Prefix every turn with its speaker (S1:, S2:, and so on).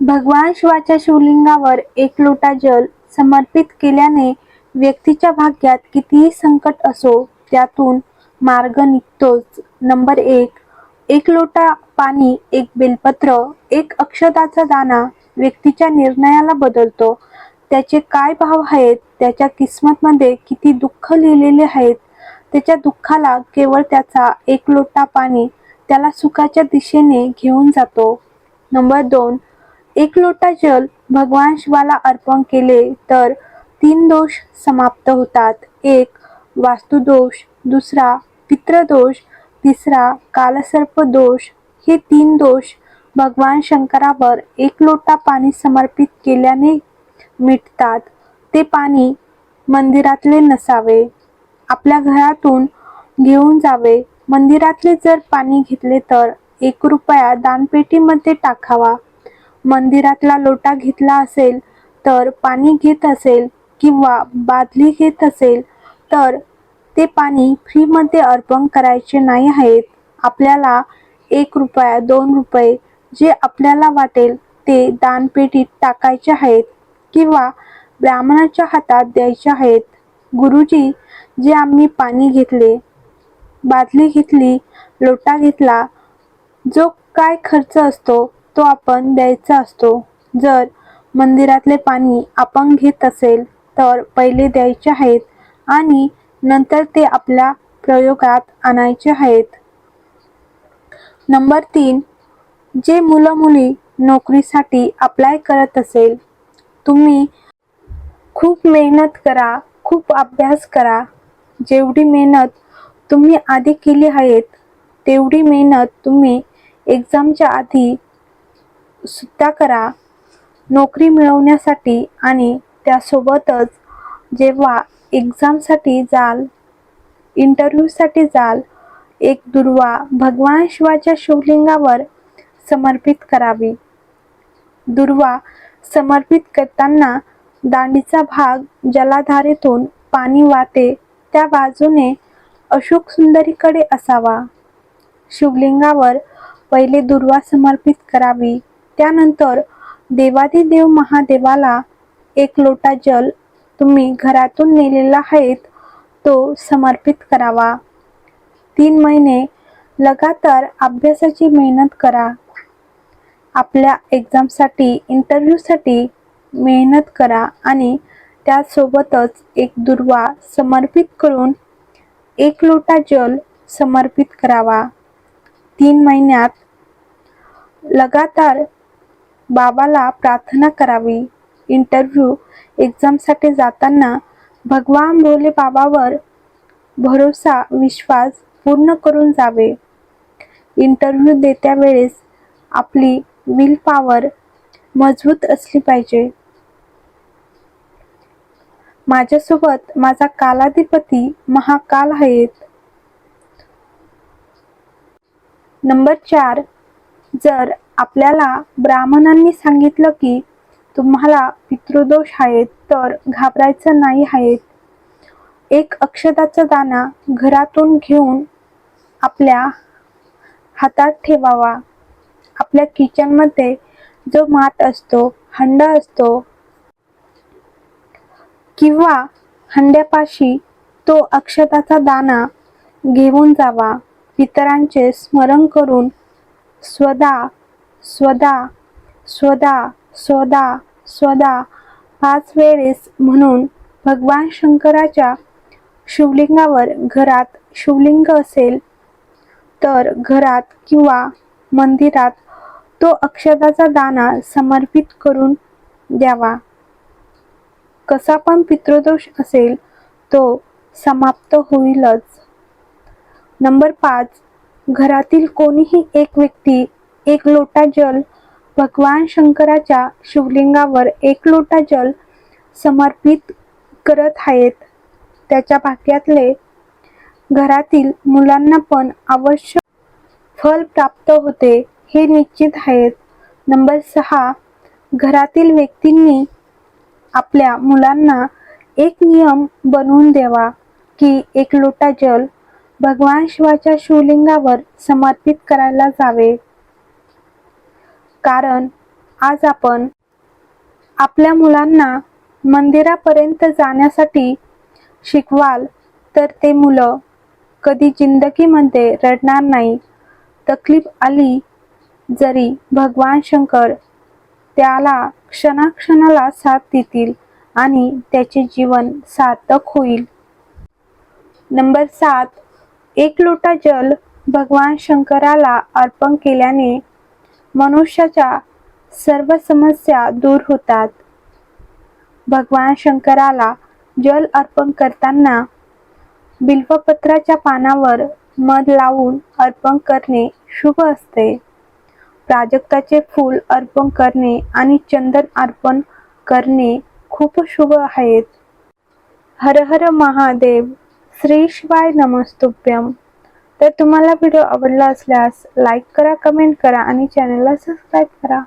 S1: भगवान शिवाच्या शिवलिंगावर एक लोटा जल समर्पित केल्याने व्यक्तीच्या भाग्यात कितीही संकट असो त्यातून मार्ग निघतोच. नंबर एक एक लोटा पाणी एक बेलपत्र एक अक्षताचा दाना व्यक्तीच्या निर्णयाला बदलतो. त्याचे काय भाव आहेत त्याच्या किस्मतमध्ये किती दुःख लिहिलेले आहेत त्याच्या दुःखाला केवळ त्याचा एक लोटा पाणी त्याला सुखाच्या दिशेने घेऊन जातो. नंबर दोन एक लोटा जल भगवान शिवाला अर्पण केले तर तीन दोष समाप्त होतात. एक वास्तुदोष दुसरा पितृदोष तिसरा कालसर्प दोष. हे तीन दोष भगवान शंकरावर एक लोटा पाणी समर्पित केल्याने मिटतात. ते पाणी मंदिरातले नसावे. आपल्या घरातून घेऊन जावे. मंदिरातले जर पाणी घेतले तर एक रुपया दानपेटीमध्ये टाकावा. मंदिरातला लोटा घेतला असेल तर पाणी घेत असेल किंवा बादली घेत असेल तर ते पाणी फ्रीमध्ये अर्पण करायचे नाही आहेत. आपल्याला एक रुपया दोन रुपये जे आपल्याला वाटेल ते दानपेटीत टाकायचे आहेत किंवा ब्राह्मणाच्या हातात द्यायचे आहेत. गुरुजी जे आम्ही पाणी घेतले बादली घेतली लोटा घेतला जो काय खर्च असतो तो आपण द्यायचा असतो. जर मंदिरातले पाणी आपण घेत असेल तर पहिले द्यायचे आहेत आणि नंतर ते आपल्या प्रयोगात आणायचे आहेत. नंबर तीन जे मुलं मुली नोकरीसाठी अप्लाय करत असेल तुम्ही खूप मेहनत करा खूप अभ्यास करा. जेवढी मेहनत तुम्ही आधी केली आहेत तेवढी मेहनत तुम्ही एक्झामच्या आधी सुद्धा करा. नोकरी मिळवण्यासाठी आणि त्यासोबतच जेव्हा एक्झामसाठी जाल इंटरव्ह्यूसाठी जाल एक दुर्वा भगवान शिवाच्या शिवलिंगावर समर्पित करावी. दुर्वा समर्पित करताना दांडीचा भाग जलाधारेतून पाणी वाहते त्या बाजूने अशोक सुंदरीकडे असावा. शिवलिंगावर पहिले दुर्वा समर्पित करावी. त्यानंतर देवादिदेव महादेवाला एक लोटा जल तुम्ही घरातून नेलेला आहेत तो समर्पित करावा. तीन महिने लगातार अभ्यासाची मेहनत करा. आपल्या एक्झामसाठी इंटरव्ह्यूसाठी मेहनत करा आणि त्यासोबतच एक दुर्वा समर्पित करून एक लोटा जल समर्पित करावा. तीन महिन्यात लगातार बाबाला प्रार्थना करावी. इंटरव्ह्यू एक्झामसाठी जाताना भगवान भोले बाबावर भरोसा विश्वास पूर्ण करून जावे. इंटरव्ह्यू देत्या वेळेस आपली विल पॉवर मजबूत असली पाहिजे. माझ्यासोबत माझा कालाधिपती महाकाल आहेत. नंबर चार जर आपल्याला ब्राह्मणांनी सांगितलं की तुम्हाला पितृदोष आहेत तर घाबरायचं नाही आहेत. एक अक्षताचा दाना घरातून घेऊन आपल्या हातात ठेवावा. आपल्या किचनमध्ये जो मात असतो हंडा असतो किंवा हंड्यापाशी तो अक्षताचा दाना घेऊन जावा. पितरांचे स्मरण करून स्वदा स्वदा स्वदा स्वदा स्वदा पाच वेळेस म्हणून भगवान शंकराच्या शिवलिंगावर घरात शिवलिंग असेल तर घरात किंवा मंदिरात तो अक्षताचा दाना समर्पित करून द्यावा. कसा पण पितृदोष असेल तो समाप्त होईलच. नंबर पाच. घरातील कोणीही एक व्यक्ती एक लोटा जल भगवान शंकराच्या शिवलिंगावर एक लोटा जल समर्पित करत आहेत. त्याच्या भाग्यातले घरातील मुलांना पण अवश्य फल प्राप्त होते हे निश्चित आहेत. नंबर सहा घरातील व्यक्तींनी आपल्या मुलांना एक नियम बनवून द्यावा की एक लोटा जल भगवान शिवाच्या शिवलिंगावर समर्पित करायला जावे. कारण आज आपण आपल्या मुलांना मंदिरापर्यंत जाण्यासाठी शिकवाल तर ते मुलं कधी जिंदगीमध्ये रडणार नाही. तकलीफ आली जरी भगवान शंकर त्याला क्षणाक्षणाला साथ देतील आणि त्याचे जीवन सार्थक होईल. नंबर सात एक लोटा जल भगवान शंकराला अर्पण केल्याने मनुष्याच्या सर्व समस्या दूर होतात. भगवान शंकराला जल अर्पण करताना बिल्वपत्राच्या पानावर मध लावून अर्पण करणे शुभ असते. प्राजक्ताचे फूल अर्पण करणे आणि चंदन अर्पण करणे खूप शुभ आहेत. हर हर महादेव श्री शिवाय नमस्तुभ्यम. तर तुम्हाला व्हिडिओ आवडला असल्यास लाईक करा कमेंट करा आणि चॅनलला सबस्क्राईब करा.